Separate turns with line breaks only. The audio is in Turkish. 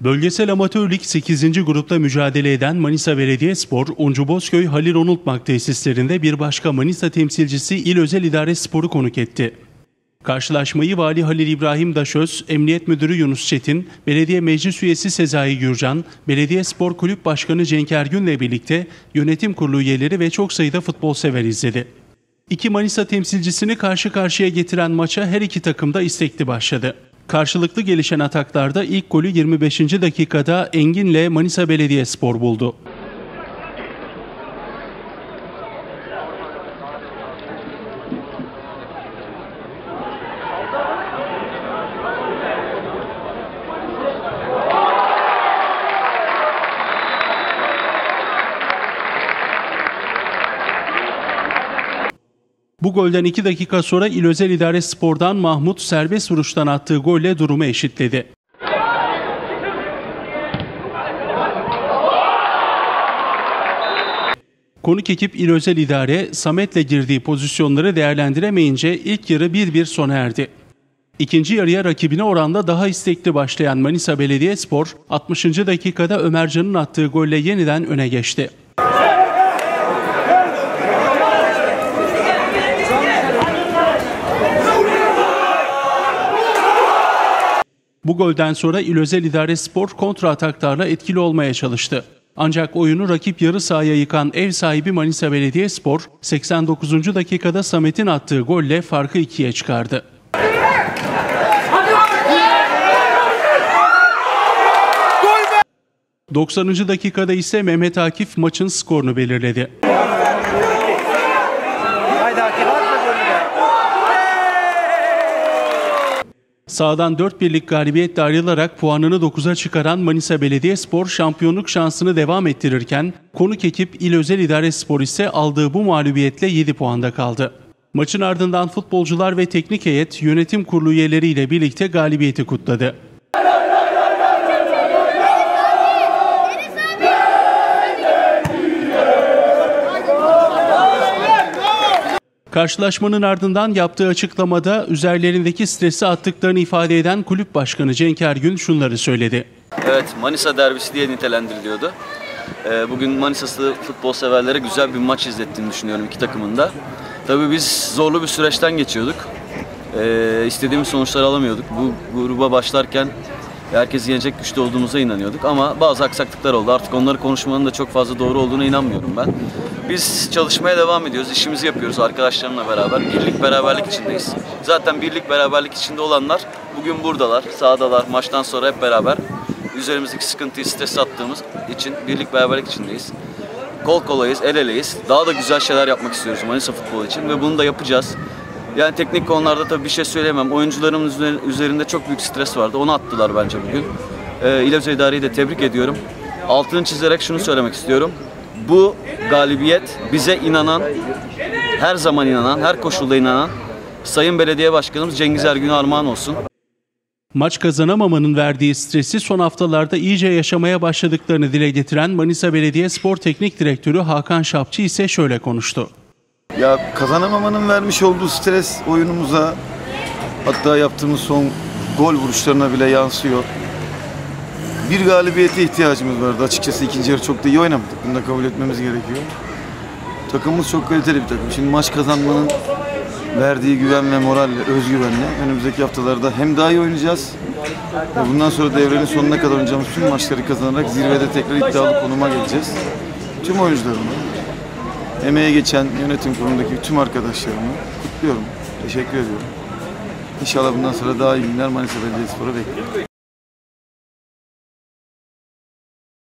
Bölgesel Amatör Lig 8. grupta mücadele eden Manisa Belediyespor, Uncu Bozköy Halil Onultmak tesislerinde bir başka Manisa temsilcisi İl Özel İdare Sporu konuk etti. Karşılaşmayı Vali Halil İbrahim Daşöz, Emniyet Müdürü Yunus Çetin, Belediye Meclis Üyesi Sezai Gürcan, Belediye Spor Kulüp Başkanı Cenk Ergün'le birlikte yönetim kurulu üyeleri ve çok sayıda futbol sever izledi. İki Manisa temsilcisini karşı karşıya getiren maça her iki takım da istekli başladı. Karşılıklı gelişen ataklarda ilk golü 25. dakikada Engin'le Manisa Belediyespor buldu. Bu golden 2 dakika sonra İl Özel İdare Spor'dan Mahmut serbest vuruştan attığı golle durumu eşitledi. Konuk ekip İl Özel İdare Samet'le girdiği pozisyonları değerlendiremeyince ilk yarı 1-1 sona erdi. İkinci yarıya rakibine oranda daha istekli başlayan Manisa Belediyespor 60. dakikada Ömercan'ın attığı golle yeniden öne geçti. Bu golden sonra İl Özel İdare Spor kontra ataklarla etkili olmaya çalıştı. Ancak oyunu rakip yarı sahaya yıkan ev sahibi Manisa Belediyespor 89. dakikada Samet'in attığı golle farkı ikiye çıkardı.
Gol be!
90. dakikada ise Mehmet Akif maçın skorunu belirledi.
Haydi golü
Sağdan 4 birlik galibiyetle ayrılarak puanını 9'a çıkaran Manisa Belediyespor şampiyonluk şansını devam ettirirken konuk ekip İl Özel İdare Spor ise aldığı bu mağlubiyetle 7 puanda kaldı. Maçın ardından futbolcular ve teknik heyet yönetim kurulu üyeleriyle birlikte galibiyeti kutladı. Karşılaşmanın ardından yaptığı açıklamada üzerlerindeki stresi attıklarını ifade eden kulüp başkanı Cenk Ergün şunları söyledi.
Evet, Manisa derbisi diye nitelendiriliyordu. Ee, Bugün Manisa'sı futbol severlere güzel bir maç izlettiğini düşünüyorum iki takımın da. Tabii biz zorlu bir süreçten geçiyorduk. Ee, istediğimiz sonuçları alamıyorduk. Bu gruba başlarken herkesi yenecek güçte olduğumuza inanıyorduk ama bazı aksaklıklar oldu. Artık onları konuşmanın da çok fazla doğru olduğuna inanmıyorum ben. Biz çalışmaya devam ediyoruz, işimizi yapıyoruz arkadaşlarımla beraber. Birlik beraberlik içindeyiz. Zaten birlik beraberlik içinde olanlar bugün buradalar, sahadalar, maçtan sonra hep beraber üzerimizdeki sıkıntıyı, stresi attığımız için birlik beraberlik içindeyiz. Kol kolayız, el eleyiz. Daha da güzel şeyler yapmak istiyoruz Manisa futbolu için ve bunu da yapacağız. Yani teknik konularda tabii bir şey söyleyemem. Oyuncularımın üzer- üzerinde çok büyük stres vardı. Onu attılar bence bugün. Ee, İlöz İdare'yi de tebrik ediyorum. Altını çizerek şunu söylemek istiyorum. Bu galibiyet bize inanan, her zaman inanan, her koşulda inanan Sayın Belediye Başkanımız Cengiz Ergün'e armağan olsun.
Maç kazanamamanın verdiği stresi son haftalarda iyice yaşamaya başladıklarını dile getiren Manisa Belediye Spor Teknik Direktörü Hakan Şapçı ise şöyle konuştu.
Ya kazanamamanın vermiş olduğu stres oyunumuza hatta yaptığımız son gol vuruşlarına bile yansıyor. Bir galibiyete ihtiyacımız vardı. Açıkçası ikinci yarı çok da iyi oynamadık. Bunu da kabul etmemiz gerekiyor. Takımımız çok kaliteli bir takım. Şimdi maç kazanmanın verdiği güven ve moralle, özgüvenle önümüzdeki haftalarda hem daha iyi oynayacağız ve bundan sonra devrenin sonuna kadar oynayacağımız tüm maçları kazanarak zirvede tekrar iddialı konuma geleceğiz. Tüm oyuncularımı, emeğe geçen yönetim kurulundaki tüm arkadaşlarımı kutluyorum. Teşekkür ediyorum. İnşallah bundan sonra daha iyi günler Manisa Belediyespor'a bekliyorum.